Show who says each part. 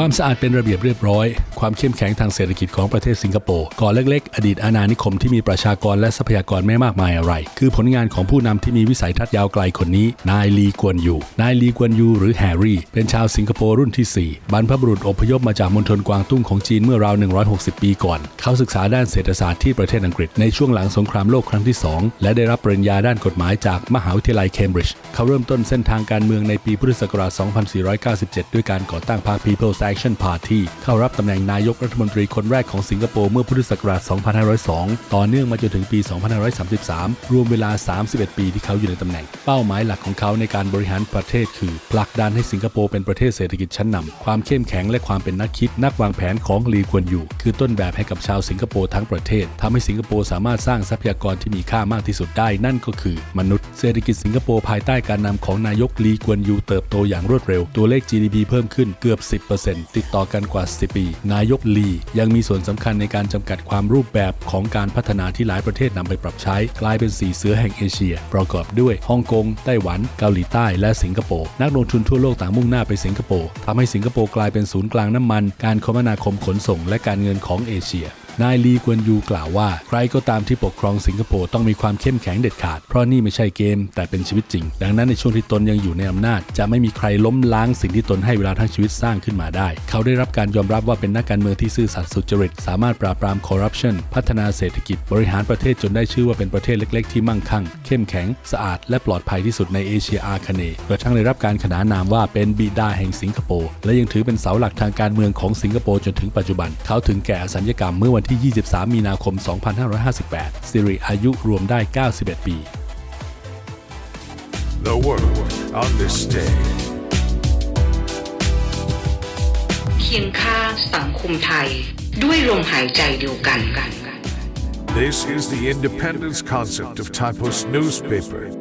Speaker 1: ความสะอาดเป็นระเบียบเรียบร้อย ความเข้มแข็งทางเศรษฐกิจของประเทศสิงคโปร์ก่อนเล็กๆ อดีตอาณานิคมที่มีประชากรและทรัพยากรไม่มากมายอะไร คือผลงานของผู้นำที่มีวิสัยทัศน์ยาวไกลคนนี้ นายลีกวนยู นายลีกวนยูหรือแฮร์รี่ เป็นชาวสิงคโปร์รุ่นที่ 4 บรรพบุรุษอพยพมาจากมณฑลกวางตุ้งของจีนเมื่อราว 160 ปีก่อน เขาศึกษาด้านเศรษฐศาสตร์ที่ประเทศอังกฤษในช่วงหลังสงครามโลกครั้งที่ 2 และได้รับปริญญาด้านกฎหมายจากมหาวิทยาลัยเคมบริดจ์เขาเริ่มต้นเส้นทางการเมืองในปีพุทธศักราช 2497 ด้วยการก่อตั้งพรรค People's Action Party เข้ารับตำแหน่งนายกรัฐมนตรีคนแรกของสิงคโปร์เมื่อพุทธศักราช 2502 ต่อเนื่องมาจนถึงปี 2533 รวมเวลา 31 ปีที่เขาอยู่ในตำแหน่ง เป้าหมายหลักของเขาในการบริหารประเทศคือผลักดันให้สิงคโปร์เป็นประเทศเศรษฐกิจชั้นนำความเข้มแข็งและความเป็นนักคิดนักวางแผนของลีกวนยูคือต้นแบบให้กับชาวสิงคโปร์ทั้งประเทศทำให้สิงคโปร์สามารถสร้างทรัพยากรที่มีค่ามากที่สุดได้นั่นก็คือ มนุษย์เศรษฐกิจสิงคโปร์ภายใต้การนำของนายกลีกวนยูเติบโตอย่างรวดเร็ว ตัวเลข GDP เพิ่มขึ้นเกือบ 10%ติดต่อกันกว่า 10 ปี นายกลี ยังมีส่วนสำคัญในการจำกัดความรูปแบบของการพัฒนาที่หลายประเทศนำไปปรับใช้ กลายเป็นสีเสือแห่งเอเชีย ประกอบด้วยฮ่องกง ไต้หวัน เกาหลีใต้ และสิงคโปร์ นักลงทุนทั่วโลกต่างมุ่งหน้าไปสิงคโปร์ทำให้สิงคโปร์กลายเป็นศูนย์กลางน้ำมัน การคมนาคมขนส่ง และการเงินของเอเชีย นายลีกวนยูกล่าวว่า ใครก็ตามที่ปกครองสิงคโปร์ต้องมีความเข้มแข็งเด็ดขาด เพราะนี่ไม่ใช่เกม แต่เป็นชีวิตจริง ดังนั้นในช่วงที่ตนยังอยู่ในอำนาจ จะไม่มีใครล้มล้างสิ่งที่ตนให้เวลาทั้งชีวิตสร้างขึ้นมาได้ เขาได้รับการยอมรับว่าเป็นนักการเมืองที่ซื่อสัตย์สุจริต สามารถปราบปรามคอร์รัปชันพัฒนาเศรษฐกิจ บริหารประเทศจนได้ชื่อว่าเป็นประเทศเล็ก ๆ ที่มั่งคั่ง เข้มแข็ง สะอาด และปลอดภัยที่สุดในเอเชียอาคเนย์กระทั่งได้รับการขนานนามว่าเป็นบิดาแห่งสิงคโปร์และยังถือเป็นเสาหลักทางการเมืองของสิงคโปร์จนถึงปัจจุบัน เขาถึงแก่อสัญญกรรมเมื่อวันที่ 23 มีนาคม 2558 สิริอายุรวมได้ 91 ปี
Speaker 2: The world on this day.
Speaker 3: เคียงข้างสังคมไทย ด้วยลมหายใจเดียวกัน
Speaker 2: This is the independence concept of Typos newspaper.